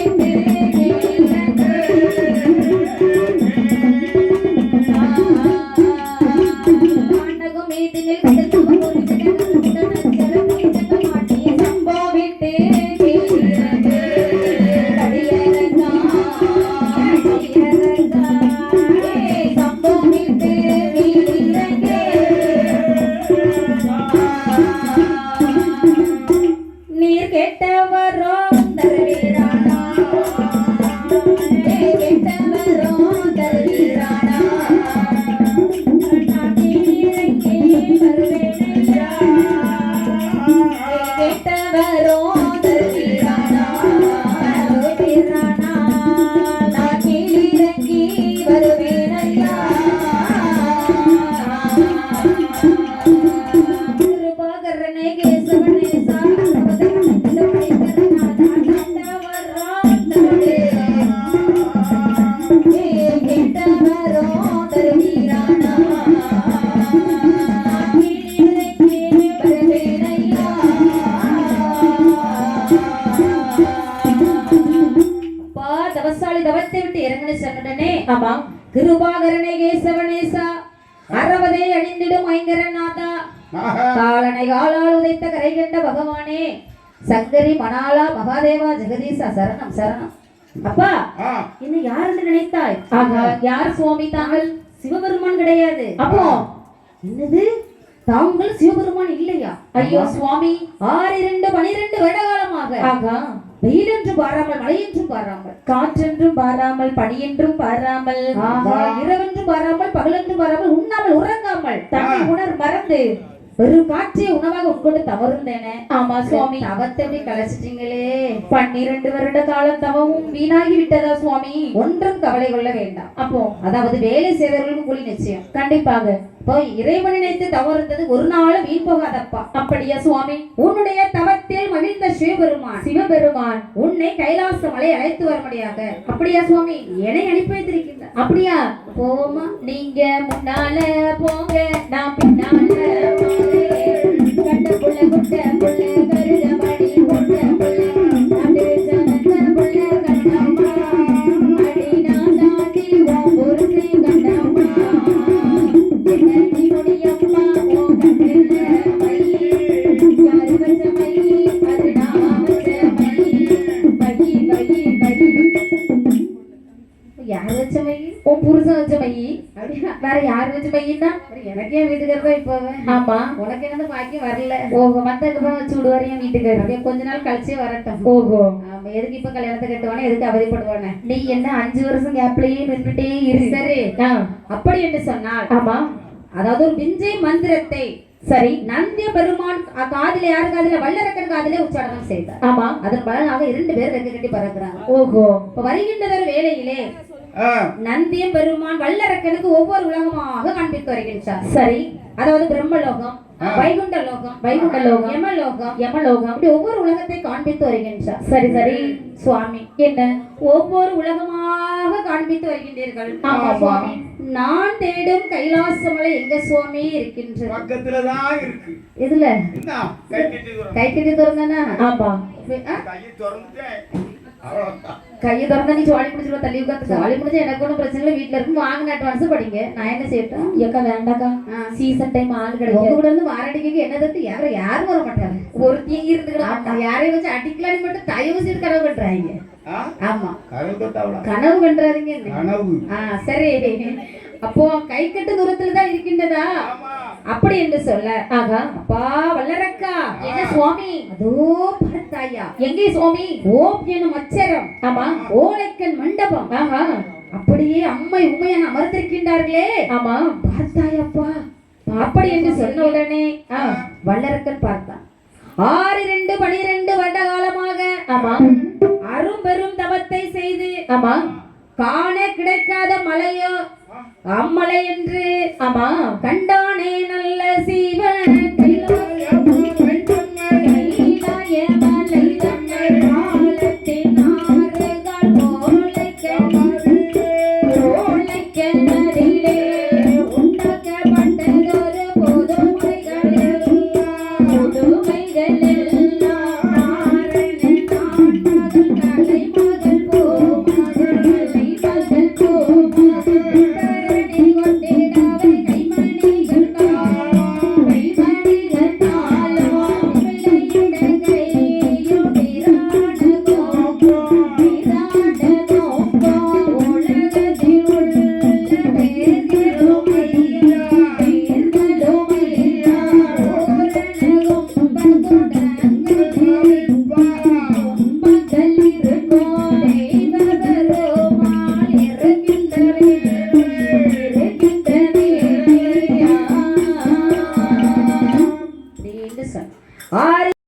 விட்டு தவசாலி தவத்தை விட்டு இறங்கின சொன்னுடனே ஆமா கிருபாகரனே கேசவனேசா அறவதே அணிந்திடும் ஐங்கரநாதா காலனை காலால் உதைத்த கரை கண்ட பகவானே சங்கரி மணாலா மகாதேவா ஜெகதீசா சரணம் சரணம். அப்பா இன்னும் யார் என்று நினைத்தாய்? ஆஹா. யார் சுவாமி? தாங்கள் சிவபெருமான் கிடையாது. அப்போ. என்னது? தாங்கள் சிவபெருமான் இல்லையா? ஐயோ சுவாமி. ஆறு இரண்டு பனிரெண்டு வருடகாலமாக ஆகா. வெயிலென்று பாராமல் மழையென்றும் பாராமல் காற்றென்றும் பாராமல் பனியென்றும் பாராமல் ஆஹா, இரவென்று பாராமல் பகலென்று பாராமல் உண்ணாமல் உறங்காமல் தன்னை உணர் மறந்து வெறும் காற்றை உணவாக உட்கொண்டு தவறுந்தேனே. ஆமா சுவாமி. தவத்தை எப்படி கலைச்சிட்டீங்களே? பன்னிரண்டு வருட காலம் தவமும் வீணாகி விட்டதா சுவாமி? ஒன்றும் கவலை கொள்ள வேண்டாம். அப்போ அதாவது வேலை செய்தவர்களுக்கும் கூலி நிச்சயம். கண்டிப்பாக. இப்போ இறைவன் நினைத்து தவறுத்தது ஒரு நாளும் வீண் போகாதப்பா. அப்படியா சுவாமி? உன்னுடைய தவத்தில் மகிழ்ந்த சிவபெருமான் சிவபெருமான் உன்னை கைலாச மலை அழைத்து முடியாது. அப்படியா சுவாமி? என்னை அனுப்பி வைத்திருக்கீங்க அப்படியா? போமா நீங்க முன்னால போங்க நான் பின்னால வச்ச மையின்னா எனக்கே வீட்டுக்காரதா இப்போ ஆமா. உனக்கு என்னது பாக்கியம்? வரல. ஓஹோ வந்ததுக்கு அப்புறம் வச்சு விடுவாரு என் வீட்டுக்கு அப்படியே கொஞ்ச நாள் கழிச்சே வரட்டும். ஓஹோ. ஆமா எதுக்கு இப்ப கல்யாணத்தை கட்டுவானே எதுக்கு அவதிப்படுவானே. நீ என்ன அஞ்சு வருஷம் கேப்லயே நின்றுட்டே இரு. சரி. அப்படி என்று சொன்னால் ஆமா. அதாவது ஒரு விஞ்சை மந்திரத்தை சரி நந்திய பெருமான் காதிலே யாரு காதிலே வல்லரக்கன் காதிலே உச்சாடனம் செய்தார். ஆமா. அதன் பலனாக இரண்டு பேர் ரெண்டு கட்டி பறக்கிறாங்க. ஓஹோ. இப்ப வருகின்றதொரு வேளையிலே ஆ, நந்திய பெருமான் வல்லரக்கனுக்கு ஒவ்வொரு உலகமாக காண்பித்து வருகின்றார். சரி. அதாவது பிரம்மலோகம். வைகுண்ட லோகம் வைகுண்ட லோகம். யமலோகம் யமலோகம். அப்படி ஒவ்வொரு உலகத்தை காண்பித்து வருகின்றார். சரி சரி. சுவாமி என்ன? ஒவ்வொரு உலகமாக காண்பித்து வருகின்றீர்கள். ஆமா, சுவாமி. நான் தேடும் கைலாசமலை எங்க சுவாமி இருக்கின்றது? பக்கத்துலதான் இருக்கு. இதுல. கை கட்டி திறந்தனா ஆமா. கையை திறந்துட்டேன். கையை திறந்தா நீ ஜாலி முடிச்சிருவா தள்ளி உட்காந்து ஜாலி முடிஞ்சா எனக்கு ஒன்றும் பிரச்சனை இல்லை. வீட்டுல இருக்கும் வாங்கின அட்வான்ஸ் படிங்க. நான் என்ன செய்யட்டும்? ஏக்கா வேண்டாக்கா. சீசன் டைம் ஆள் கிடைக்கும் கூட இருந்து வாரடிக்கு என்ன தட்டு? யாரும் யாரும் வர மாட்டாங்க. ஒருத்தி இருந்துக்கலாம் யாரையும் வச்சு அடிக்கலான்னு மட்டும் தயவு செய்து கனவு கட்டுறாங்க? ஆமா? கனவு கண்டுறாதீங்க கனவு சரி. அப்போ கை கட்டு தூரத்துல தான் இருக்கின்றதா? அப்படி என்று சொல்ல ஆகா அப்பா வல்லரக்கா என்ன சுவாமி? அதோ பார்த்தாயா எங்கே சுவாமி? ஓம் எனும் அச்சரம். ஆமா. ஓலைக்கல் மண்டபம். ஆஹா. அப்படியே அம்மை உமையன் அமர்ந்திருக்கின்றார்களே. ஆமா. பார்த்தாயப்பா. அப்படி என்று சொன்ன உடனே வல்லரக்கன் பார்த்தான். ஆறு ரெண்டு பனிரெண்டு வருட காலமாக ஆமா. அரும்பெரும் தவத்தை செய்து ஆமா. காண கிடைக்காத மலையோ அம்மலை என்று. ஆமா. கண்டானே நல்ல சிவன். காலத்தின் ஆறுகள் போலைக்க போலைக்க